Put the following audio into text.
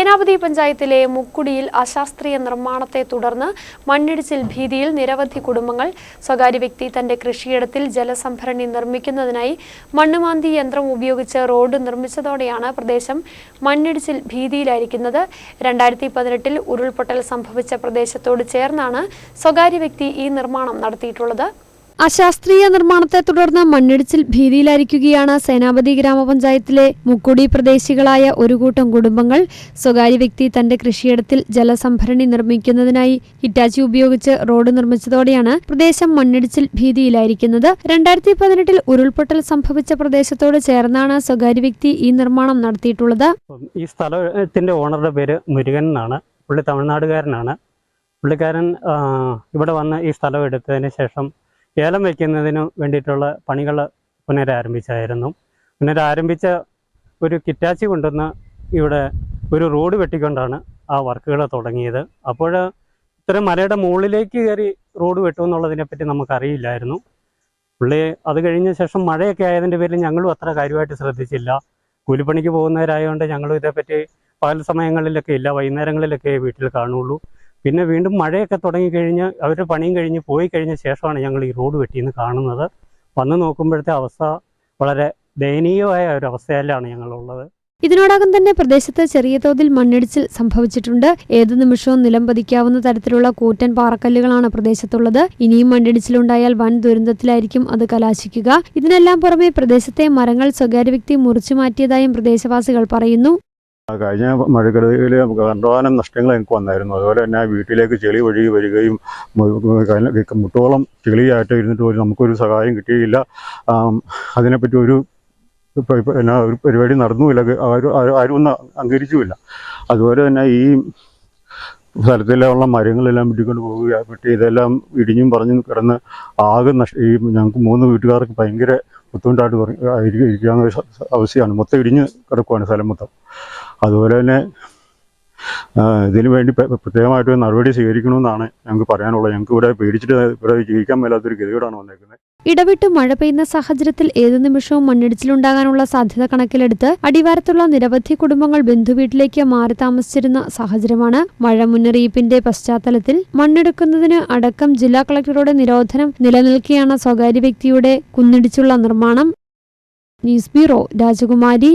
സേനാപതി പഞ്ചായത്തിലെ മുക്കുടിയിൽ അശാസ്ത്രീയ നിർമ്മാണത്തെ തുടർന്ന് മണ്ണിടിച്ചിൽ ഭീതിയിൽ നിരവധി കുടുംബങ്ങൾ സ്വകാര്യ വ്യക്തി തന്റെ കൃഷിയിടത്തിൽ ജലസംഭരണി നിർമ്മിക്കുന്നതിനായി മണ്ണുമാന്തി യന്ത്രം ഉപയോഗിച്ച് റോഡ് നിർമ്മിച്ചതോടെയാണ് പ്രദേശം മണ്ണിടിച്ചിൽ ഭീതിയിലായിരിക്കുന്നത്. രണ്ടായിരത്തി പതിനെട്ടിൽ ഉരുൾപൊട്ടൽ സംഭവിച്ച പ്രദേശത്തോട് ചേർന്നാണ് സ്വകാര്യ വ്യക്തി ഈ നിർമ്മാണം നടത്തിയിട്ടുള്ളത്. അശാസ്ത്രീയ നിർമ്മാണത്തെ തുടർന്ന് മണ്ണിടിച്ചിൽ ഭീതിയിലായിരിക്കുകയാണ് സേനാപതി ഗ്രാമപഞ്ചായത്തിലെ മുക്കുടി പ്രദേശികളായ ഒരു കൂട്ടം കുടുംബങ്ങൾ. സ്വകാര്യ വ്യക്തി തന്റെ കൃഷിയിടത്തിൽ ജലസംഭരണി നിർമ്മിക്കുന്നതിനായി ഹിറ്റാച്ചി ഉപയോഗിച്ച് റോഡ് നിർമ്മിച്ചതോടെയാണ് പ്രദേശം മണ്ണിടിച്ചിൽ ഭീതിയിലായിരിക്കുന്നത്. രണ്ടായിരത്തി പതിനെട്ടിൽ ഉരുൾപൊട്ടൽ സംഭവിച്ച പ്രദേശത്തോട് ചേർന്നാണ് സ്വകാര്യ വ്യക്തി ഈ നിർമ്മാണം നടത്തിയിട്ടുള്ളത്. ഈ സ്ഥലത്തിന്റെ ഓണറുടെ പേര് മുരുകൻ എന്നാണ്. പുള്ളി തമിഴ്നാടുകാരനാണ്. പുള്ളിക്കാരൻ ഇവിടെ വന്ന് ഈ സ്ഥലം എടുത്തതിന് ശേഷം ഏലം വയ്ക്കുന്നതിന് വേണ്ടിയിട്ടുള്ള പണികൾ പുനരാരംഭിച്ചായിരുന്നു. പുനരാരംഭിച്ച ഒരു കിറ്റാച്ചി കൊണ്ടുവന്ന് ഇവിടെ ഒരു റോഡ് വെട്ടിക്കൊണ്ടാണ് ആ വർക്കുകൾ തുടങ്ങിയത്. അപ്പോൾ ഇത്തരം മലയുടെ മുകളിലേക്ക് കയറി റോഡ് വെട്ടുമെന്നുള്ളതിനെ പറ്റി നമുക്കറിയില്ലായിരുന്നു. പുള്ളി അത് കഴിഞ്ഞ ശേഷം മഴയൊക്കെ ആയതിന്റെ പേരിൽ ഞങ്ങളും അത്ര കാര്യമായിട്ട് ശ്രദ്ധിച്ചില്ല. കൂലിപ്പണിക്ക് പോകുന്നവരായതുകൊണ്ട് ഞങ്ങളും ഇതേപ്പറ്റി പകൽ സമയങ്ങളിലൊക്കെ ഇല്ല വൈകുന്നേരങ്ങളിലൊക്കെ വീട്ടിൽ കാണുള്ളൂ. പിന്നെ വീണ്ടും മഴയൊക്കെ തുടങ്ങിക്കഴിഞ്ഞ് അവരുടെ പണിയും കഴിഞ്ഞ് പോയി കഴിഞ്ഞ ശേഷമാണ് ഞങ്ങൾ ഈ റോഡ് വെട്ടിയെന്ന് കാണുന്നത്. വന്ന് നോക്കുമ്പോഴത്തെ അവസ്ഥ വളരെ ദയനീയമായ ഒരു അവസ്ഥയിലാണ് ഞങ്ങളുള്ളത്. ഇതിനോടകം തന്നെ പ്രദേശത്ത് ചെറിയ തോതിൽ മണ്ണിടിച്ചിൽ സംഭവിച്ചിട്ടുണ്ട്. ഏതു നിമിഷവും നിലം പതിക്കാവുന്ന തരത്തിലുള്ള കൂറ്റൻ പാറക്കല്ലുകളാണ് പ്രദേശത്തുള്ളത്. ഇനിയും മണ്ണിടിച്ചിലുണ്ടായാൽ വൻ ദുരന്തത്തിലായിരിക്കും അത് കലാശിക്കുക. ഇതിനെല്ലാം പുറമെ പ്രദേശത്തെ മരങ്ങൾ സ്വകാര്യ വ്യക്തി മുറിച്ചു മാറ്റിയതായും പ്രദേശവാസികൾ പറയുന്നു. കഴിഞ്ഞ മഴക്കെടുതിയിൽ കണ്ടവാനം നഷ്ടങ്ങൾ എനിക്ക് വന്നായിരുന്നു. അതുപോലെ തന്നെ വീട്ടിലേക്ക് ചെളി ഒഴുകി വരികയും മുട്ടോളം ചെളിയായിട്ട് ഇരുന്നിട്ട് പോലും നമുക്കൊരു സഹായം കിട്ടിയില്ല. അതിനെപ്പറ്റി ഒരു ഇപ്പൊ ഒരു പരിപാടി നടന്നുമില്ല. ആരും ആരും- ആരും ഒന്നും അംഗീകരിച്ചുമില്ല. അതുപോലെ തന്നെ ഈ സ്ഥലത്തിലുള്ള മരങ്ങളെല്ലാം വെട്ടിക്കൊണ്ട് പോവുക വെട്ടി ഇതെല്ലാം ഇടിഞ്ഞും പറഞ്ഞും കിടന്ന് ആകെ നഷ്ട ഈ ഞങ്ങൾക്ക് മൂന്ന് വീട്ടുകാർക്ക് ഭയങ്കര ബുദ്ധിമുട്ടായിട്ട് ഇരിക്കാവുന്ന അവസ്ഥയാണ്. മൊത്തം ഇടിഞ്ഞ് കിടക്കുവാണ് സ്ഥലം മൊത്തം. അതുപോലെ തന്നെ ഇതിനു വേണ്ടി പ്ര- പ്രത്യേകമായിട്ട് നടപടി സ്വീകരിക്കണമെന്നാണ് ഞങ്ങൾക്ക് പറയാനുള്ളത്. ഞങ്ങൾക്ക് ഇവിടെ പേടിച്ചിട്ട് ഇവിടെ ജീവിക്കാൻ മേലാത്തൊരു ഗതികേടാണ് വന്നേക്കുന്നത്. ഇടവിട്ട് മഴ പെയ്യുന്ന സാഹചര്യത്തിൽ ഏതു നിമിഷവും മണ്ണിടിച്ചിലുണ്ടാകാനുള്ള സാധ്യത കണക്കിലെടുത്ത് അടിവാരത്തുള്ള നിരവധി കുടുംബങ്ങൾ ബന്ധുവീട്ടിലേക്ക് മാറി താമസിച്ചിരുന്ന സാഹചര്യമാണ് മഴ മുന്നറിയിപ്പിന്റെ പശ്ചാത്തലത്തിൽ മണ്ണെടുക്കുന്നതിന് അടക്കം ജില്ലാ കളക്ടറുടെ നിരോധനം നിലനിൽക്കെയാണ് സ്വകാര്യ വ്യക്തിയുടെ കുന്നിടിച്ചുള്ള നിർമ്മാണം. ന്യൂസ് ബ്യൂറോ രാജകുമാരി.